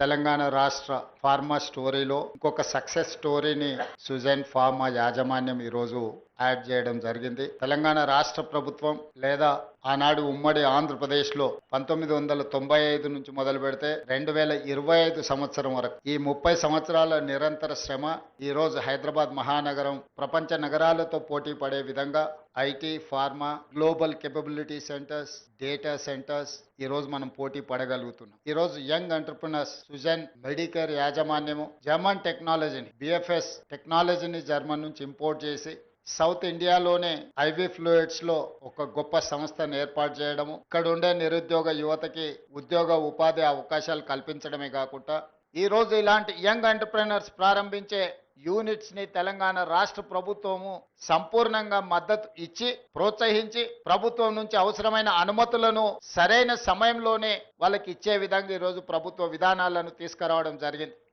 తెలంగాణ రాష్ట్ర ఫార్మా స్టోరీలో ఇంకొక సక్సెస్ స్టోరీని సుజైన్ ఫార్మా యాజమాన్యం ఈరోజు యాడ్ చేయడం జరిగింది. తెలంగాణ రాష్ట్ర ప్రభుత్వం లేదా ఆనాడు ఉమ్మడి ఆంధ్రప్రదేశ్లో పంతొమ్మిది వందల తొంభై ఐదు నుంచి మొదలు పెడితే రెండు వేల ఇరవై ఐదు సంవత్సరం వరకు ఈ ముప్పై సంవత్సరాల నిరంతర శ్రమ ఈరోజు హైదరాబాద్ మహానగరం ప్రపంచ నగరాలతో పోటీ పడే విధంగా IT pharma global capability centers data centers ఈరోజు మనం పోటీ పడగలుగుతున్నాం. ఈరోజు young entrepreneurs Sujan Medicare యాజమాన్యము German టెక్నాలజీని బిఎఫ్ఎస్ టెక్నాలజీని జర్మన్ నుంచి ఇంపోర్ట్ చేసి సౌత్ ఇండియాలోనే ఐవీ ఫ్లూయిడ్స్లో ఒక గొప్ప సంస్థను ఏర్పాటు చేయడము ఇక్కడ ఉండే నిరుద్యోగ యువతకి ఉద్యోగ ఉపాధి అవకాశాలు కల్పించడమే కాకుండా ఈ రోజు ఇలాంటి యంగ్ ఎంటర్ప్రినర్స్ ప్రారంభించే యూనిట్స్ని తెలంగాణ రాష్ట్ర ప్రభుత్వము సంపూర్ణంగా మద్దతు ఇచ్చి ప్రోత్సహించి ప్రభుత్వం నుంచి అవసరమైన అనుమతులను సరైన సమయంలోనే వాళ్ళకి ఇచ్చే విధంగా ఈరోజు ప్రభుత్వ విధానాలను తీసుకురావడం జరిగింది.